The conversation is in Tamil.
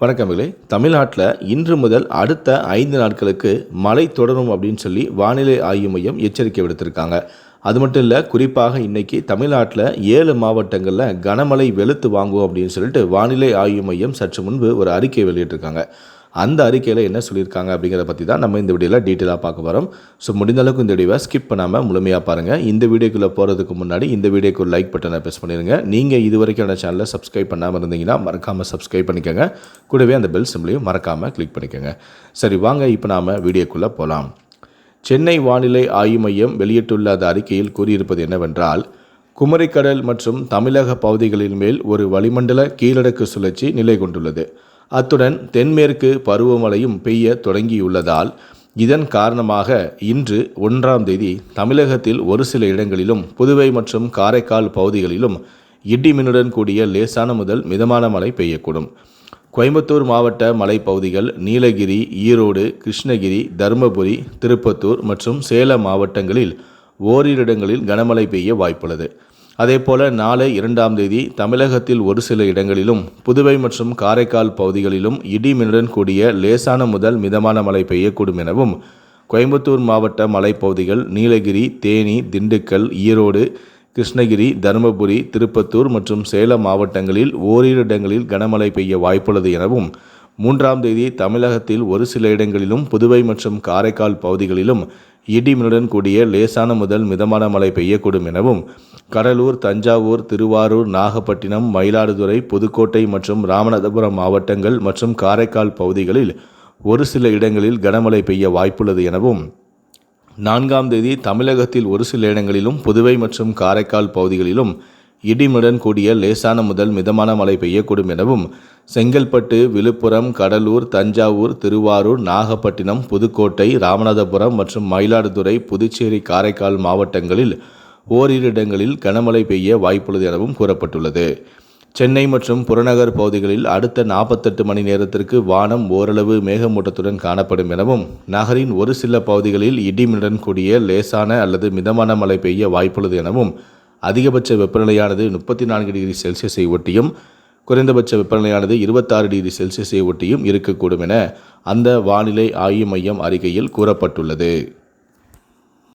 வணக்கமில்லை தமிழ்நாட்டில் இன்று முதல் அடுத்த ஐந்து நாட்களுக்கு மழை தொடரும் அப்படின்னு சொல்லி வானிலை ஆய்வு மையம் எச்சரிக்கை விடுத்திருக்காங்க. அது மட்டும் இல்லை குறிப்பாக இன்னைக்கு தமிழ்நாட்டில் ஏழு மாவட்டங்களில் கனமழை வெளுத்து வாங்குவோம் அப்படின்னு சொல்லிட்டு வானிலை ஆய்வு மையம் சற்று முன்பு ஒரு அறிக்கை வெளியிட்டிருக்காங்க. அந்த அறிக்கையில் என்ன சொல்லியிருக்காங்க அப்படிங்கிறத பற்றி தான் நம்ம இந்த வீடியோவில் டீட்டெயிலாக பார்க்க போகிறோம் ஸோ முடிந்த அளவுக்கு இந்த வீடியோவை ஸ்கிப் பண்ணாமல் முழுமையாக பாருங்கள் இந்த வீடியோக்குள்ளே போகிறதுக்கு முன்னாடி இந்த வீடியோக்கு ஒரு லைக் பட்டனை ப்ரெஸ் பண்ணிடுங்க நீங்கள் இது வரைக்கும் அந்த சேனலை சப்ஸ்கிரைப் பண்ணாமல் இருந்தீங்கன்னா மறக்காமல் சப்ஸ்கிரைப் பண்ணிக்கோங்க. கூடவே அந்த பெல் சிம்லையும் மறக்காமல் கிளிக் பண்ணிக்கோங்க. சரி வாங்க இப்போ நாம் வீடியோக்குள்ளே போகலாம் சென்னை வானிலை ஆய்வு மையம் வெளியிட்டுள்ள அந்த அறிக்கையில் கூறியிருப்பது என்னவென்றால் குமரிக்கடல் மற்றும் தமிழக பகுதிகளின் மேல் ஒரு வளிமண்டல கீழடக்கு சுழற்சி நிலை கொண்டுள்ளது. அத்துடன் தென்மேற்கு பருவமழையும் பெய்ய தொடங்கியுள்ளதால் இதன் காரணமாக இன்று ஒன்றாம் தேதி தமிழகத்தில் ஒரு சில இடங்களிலும் புதுவை மற்றும் காரைக்கால் பகுதிகளிலும் இடிமின்னுடன் கூடிய லேசான முதல் மிதமான மழை பெய்யக்கூடும். கோயம்புத்தூர் மாவட்ட மலைப்பகுதிகள் நீலகிரி ஈரோடு கிருஷ்ணகிரி தருமபுரி திருப்பத்தூர் மற்றும் சேலம் மாவட்டங்களில் ஓரிரு இடங்களில் கனமழை பெய்ய வாய்ப்புள்ளது. அதேபோல நாளை இரண்டாம் தேதி தமிழகத்தில் ஒரு சில இடங்களிலும் புதுவை மற்றும் காரைக்கால் பகுதிகளிலும் இடிமின்னுடன் கூடிய லேசான முதல் மிதமான மழை பெய்யக்கூடும் எனவும் கோயம்புத்தூர் மாவட்ட மலைப்பகுதிகள் நீலகிரி தேனி திண்டுக்கல் ஈரோடு கிருஷ்ணகிரி தருமபுரி திருப்பத்தூர் மற்றும் சேலம் மாவட்டங்களில் ஓரிரு இடங்களில் கனமழை பெய்ய வாய்ப்புள்ளது எனவும் மூன்றாம் தேதி தமிழகத்தில் ஒரு சில இடங்களிலும் புதுவை மற்றும் காரைக்கால் பகுதிகளிலும் இடிமின்னுடன் கூடிய லேசான முதல் மிதமான மழை பெய்யக்கூடும் எனவும் கடலூர் தஞ்சாவூர் திருவாரூர் நாகப்பட்டினம் மயிலாடுதுறை புதுக்கோட்டை மற்றும் ராமநாதபுரம் மாவட்டங்கள் மற்றும் காரைக்கால் பகுதிகளில் ஒரு சில இடங்களில் கனமழை பெய்ய வாய்ப்புள்ளது எனவும் நான்காம் தேதி தமிழகத்தில் ஒரு சில இடங்களிலும் புதுவை மற்றும் காரைக்கால் பகுதிகளிலும் இடிமுடன் கூடிய லேசான முதல் மிதமான மழை பெய்யக்கூடும் எனவும் செங்கல்பட்டு விழுப்புரம் கடலூர் தஞ்சாவூர் திருவாரூர் நாகப்பட்டினம் புதுக்கோட்டை ராமநாதபுரம் மற்றும் மயிலாடுதுறை புதுச்சேரி காரைக்கால் மாவட்டங்களில் ஓரிரு இடங்களில் கனமழை பெய்ய வாய்ப்புள்ளது எனவும் கூறப்பட்டுள்ளது. சென்னை மற்றும் புறநகர் பகுதிகளில் அடுத்த நாற்பத்தெட்டு மணி நேரத்திற்கு வானம் ஓரளவு மேகமூட்டத்துடன் காணப்படும் எனவும் நகரின் ஒரு சில பகுதிகளில் இடிமிடன் கூடிய லேசான அல்லது மிதமான மழை பெய்ய வாய்ப்புள்ளது எனவும் அதிகபட்ச வெப்பநிலையானது முப்பத்தி நான்கு டிகிரி செல்சியஸை ஒட்டியும் குறைந்தபட்ச வெப்பநிலையானது இருபத்தாறு டிகிரி செல்சியஸை ஒட்டியும் இருக்கக்கூடும் என அந்த வானிலை ஆய்வு மையம் அறிக்கையில் கூறப்பட்டுள்ளது.